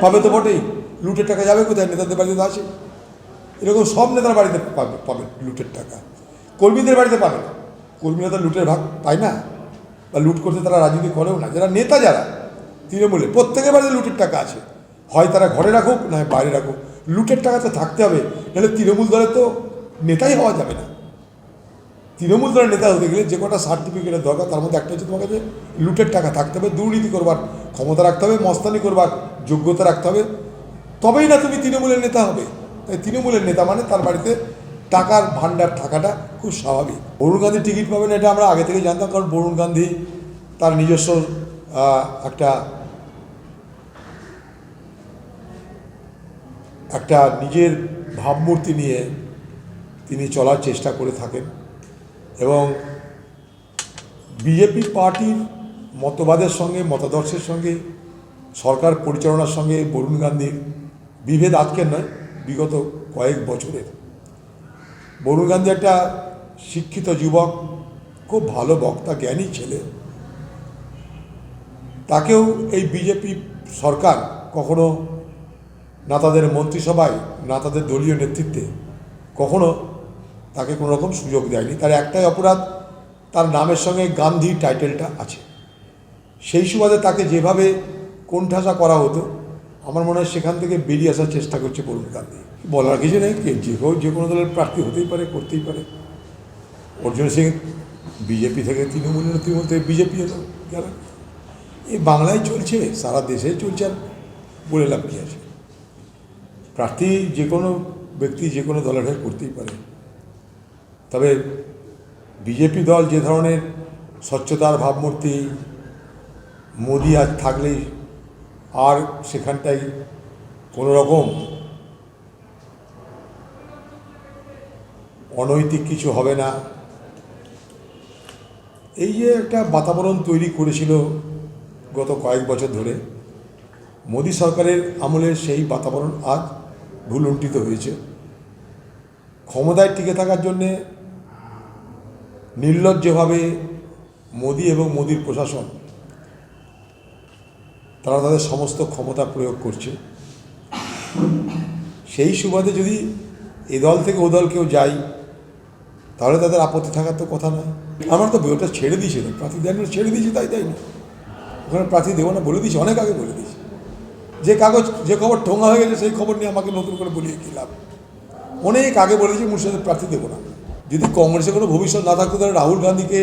পাবে তো বটেই। লুটের টাকা যাবে কোথায়? নেতাদের বাড়িতে আসে এরকম সব নেতার বাড়িতে পাবে পাবে লুটের টাকা। কর্মীদের বাড়িতে পাবে না। কর্মীরা তো লুটের ভাগ পায় না? বা লুট করতে তারা রাজনীতি করেও না। যারা নেতা যারা তৃণমূলে প্রত্যেকের বাড়িতে লুটের টাকা আছে। হয় তারা ঘরে রাখুক, না হয় বাইরে রাখুক। লুটের টাকা তো থাকতে হবে। নাহলে তৃণমূল দলে তো নেতাই হওয়া যাবে না। তৃণমূল দলের নেতা হতে গেলে যে কটা সার্টিফিকেটের দরকার, তার মধ্যে একটা হচ্ছে তোমার কাছে লুটের টাকা থাকতে হবে, দুর্নীতি করবার ক্ষমতা রাখতে হবে, মস্তানি করবার যোগ্যতা রাখতে হবে। তবেই না তুমি তৃণমূলের নেতা হবে। তাই তৃণমূলের নেতা মানে তার বাড়িতে টাকার ভাণ্ডার থাকাটা খুব স্বাভাবিক। বরুণ গান্ধী টিকিট পাবেন এটা আমরা আগে থেকে জানতাম, কারণ বরুণ গান্ধী তার নিজস্ব একটা একটা নিজের ভাবমূর্তি নিয়ে তিনি চলার চেষ্টা করে থাকেন। এবং বিজেপি পার্টির মতবাদের সঙ্গে, মতাদর্শের সঙ্গে সরকার পরিচালনার সঙ্গে বরুণ গান্ধীর বিভেদ আজকের নয়, বিগত কয়েক বছরের। বরুণ গান্ধী একটা শিক্ষিত যুবক, খুব ভালো বক্তা, জ্ঞানী ছেলে। তাকেও এই বিজেপি সরকার কখনো না তাদের মন্ত্রিসভায় না তাদের দলীয় নেতৃত্বে কখনো তাকে কোনো রকম সুযোগ দেয়নি। তার একটাই অপরাধ, তার নামের সঙ্গে গান্ধী টাইটেলটা আছে। সেই সুবাদে তাকে যেভাবে কোণঠাসা করা হতো, আমার মনে হয় সেখান থেকে বেরিয়ে আসার চেষ্টা করছে বরুণ গান্ধী বলার কিছু নেই যে কেউ যে কোনো দলের প্রার্থী হতেই পারে, করতেই পারে। অর্জুন সিং বিজেপি থেকে তৃণমূল তৃণমূল থেকে বিজেপি এলো, গেল। এই বাংলায় চলছে, সারা দেশে চলছে আর বলে লাভ কী আছে? প্রার্থী যে কোনো ব্যক্তি যে কোনো দলের হয়ে করতেই পারে। তবে বিজেপি দল যে ধরনের স্বচ্ছতার ভাবমূর্তি, মোদি আজ থাকলেই আর সেখানটায় কোনো রকম অনৈতিক কিছু হবে না। এই যে একটা বাতাবরণ তৈরি করেছিল গত কয়েক বছর ধরে, মোদী সরকারের আমলে সেই বাতাবরণ আজ ভুলুণ্ঠিত হয়েছে। ক্ষমতায় টিকে থাকার জন্যে নির্লজ্জভাবে মোদী এবং মোদীর প্রশাসন তারা তাদের সমস্ত ক্ষমতা প্রয়োগ করছে। সেই সুবাদে যদি এ দল থেকে ও দল কেউ যায় তাহলে তাদের আপত্তি থাকার তো কথা নয়। আমার তো ওটা ছেড়ে দিয়েছে প্রার্থী দেন না, ছেড়ে দিয়েছে তাই তাই না? ওখানে প্রার্থী দেবো না বলে দিয়েছি অনেক আগে বলে দিয়েছি। যে কাগজ যে খবর ঠোঙা হয়ে গেছে সেই খবর নিয়ে আমাকে নতুন করে বলিয়ে কী লাভ? অনেক আগে বলে দিয়েছি মুর্শিদাবাদের প্রার্থী দেবো না। যদি কংগ্রেসে কোনো ভবিষ্যৎ না থাকতো তাহলে রাহুল গান্ধীকে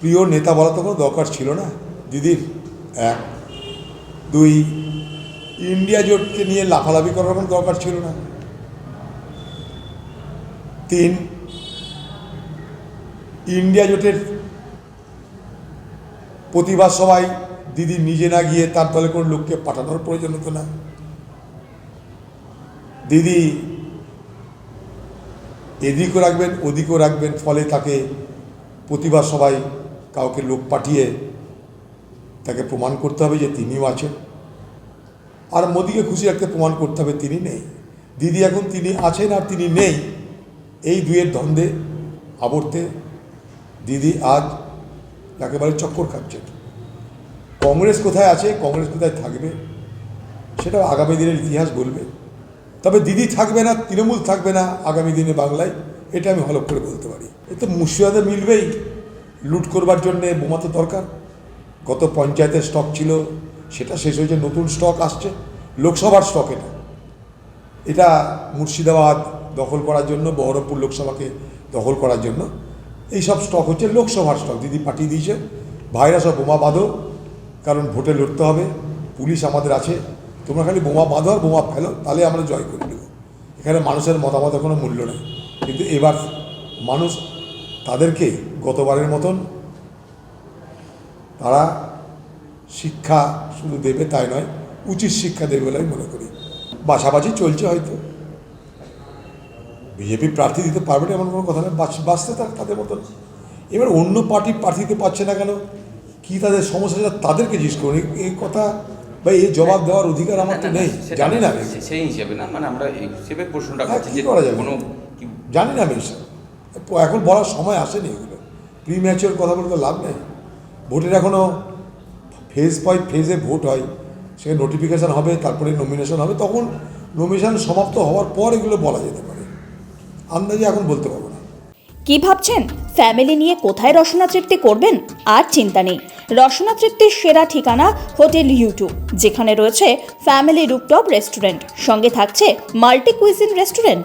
প্রিয় নেতা বলা তো কোনো দরকার ছিল না। দিদির এক দুই, ইন্ডিয়া জোটকে নিয়ে লাফালাফি করার কোনো দরকার ছিল না। তিন, ইন্ডিয়া জোটের প্রতিবাদ সবাই দিদি নিজে না গিয়ে তার দলে কোনো লোককে পাঠানোর প্রয়োজন হতো না। দিদি এদিকও রাখবেন, ওদিকও রাখবেন, ফলে তাকে প্রতিবাদ সবাই কাউকে লোক পাঠিয়ে তাকে প্রমাণ করতে হবে যে তিনিও আছেন। আর মোদিকে খুশি রাখতে প্রমাণ করতে হবে তিনি নেই। দিদি এখন তিনি আছেন আর তিনি নেই, এই দুয়ের দ্বন্দ্বে আবর্তে দিদি আজ একেবারে চক্কর খাচ্ছেন কংগ্রেস কোথায় আছে, কংগ্রেস কোথায় থাকবে সেটা আগামী দিনের ইতিহাস বলবে। তবে দিদি থাকবে না, তৃণমূল থাকবে না আগামী দিনে বাংলায়, এটা আমি হলপ করে বলতে পারি। এ তো মুর্শিদাবাদে মিলবেই, লুট করবার জন্যে বোমা তো দরকার। গত পঞ্চায়েতের স্টক ছিল, সেটা শেষ হয়েছে, নতুন স্টক আসছে, লোকসভার স্টক এটা। এটা মুর্শিদাবাদ দখল করার জন্য, বহরমপুর লোকসভাকে দখল করার জন্য এই সব স্টক হচ্ছে লোকসভার স্টক দিদি পাঠিয়ে দিয়েছে। ভাইরা সব বোমা বাঁধো, কারণ ভোটে লড়তে হবে, পুলিশ আমাদের আছে, তোমরা খালি বোমা বাঁধো আর বোমা ফেলো, তাহলে আমরা জয় করে নেব। এখানে মানুষের মতামতের কোনো মূল্য নেই, কিন্তু এবার মানুষ তাদেরকে গতবারের মতন তারা শিক্ষা শুধু দেবে তাই নয় উচিত শিক্ষা দেবে বলে আমি মনে করি। বাছাবাছি চলছে হয়তো। বিজেপি প্রার্থী দিতে পারবে না এমন কোনো কথা নয়। বাঁচ- বাঁচতে তার তাদের মতন। এবার অন্য পার্টি প্রার্থী দিতে পারছে না কেন? কি তাদের সমস্যা সেটা তাদেরকে জিজ্ঞেস করুন। এই- কথা বা এই জবাব দেওয়ার অধিকার আমার তো নেই। জানি না। সেই হিসেবে না। মানে আমরা এই হিসেবে প্রশ্নটা হ্যাঁ, করছি যে করা যাবে? কোনো জানি না আমি। এখন বলার সময় আসেনি এগুলো। প্রি ম্যাচের কথা বলে তো লাভ নেই। ভোটের এখনও ফেজ বাই ফেজে ভোট হয়। সে নোটিফিকেশান হবে, তারপরে নমিনেশন হবে, তখন নমিনেশন সমাপ্ত হওয়ার পর এগুলো বলা যেতে পারে। আন্দাজে এখন বলতে পারব না। কি ভাবছেন? ফ্যামিলি নিয়ে কোথায় রসনা তৃপ্তি করবেন? আর চিন্তা নেই। রসনা তৃপ্তির সেরা ঠিকানা হোটেল ইউটিউব যেখানে রয়েছে ফ্যামিলি রুপটপ রেস্টুরেন্ট সঙ্গে থাকছে মাল্টি কুইজিন রেস্টুরেন্ট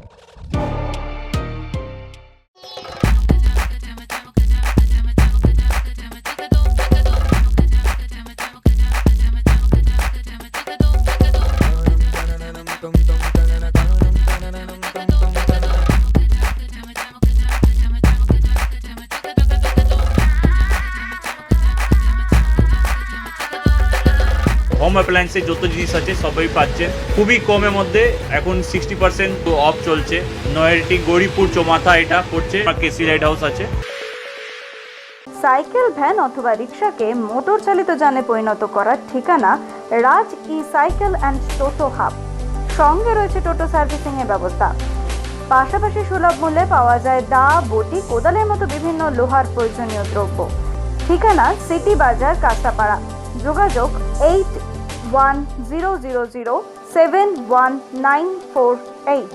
Home অ্যাপ্লায়েন্সের যত জিনিস আছে, সবই পাচ্ছেন খুবই কমের মধ্যে এখন সিক্সটি পার্সেন্ট অফ চলছে। নয়ারটি গৌরীপুর চৌমাথা এটা পড়ছে কেসি লাইট হাউস আছে। সাইকেল, ভ্যান অথবা রিক্সাকে মোটর চালিত যানে পরিণত করার ঠিকানা Raj e cycle and toto hub. সঙ্গে রয়েছে টোটো সার্ভিসিং এর ব্যবস্থা। পাশাপাশি সুলভ মূল্যে পাওয়া যায় দা বটি, কোদালের মতো বিভিন্ন লোহার প্রয়োজনীয় দ্রব্য। ঠিকানা সিটি বাজার কাঁচাপাড়া যোগাযোগ eight one zero zero zero seven one nine four eight.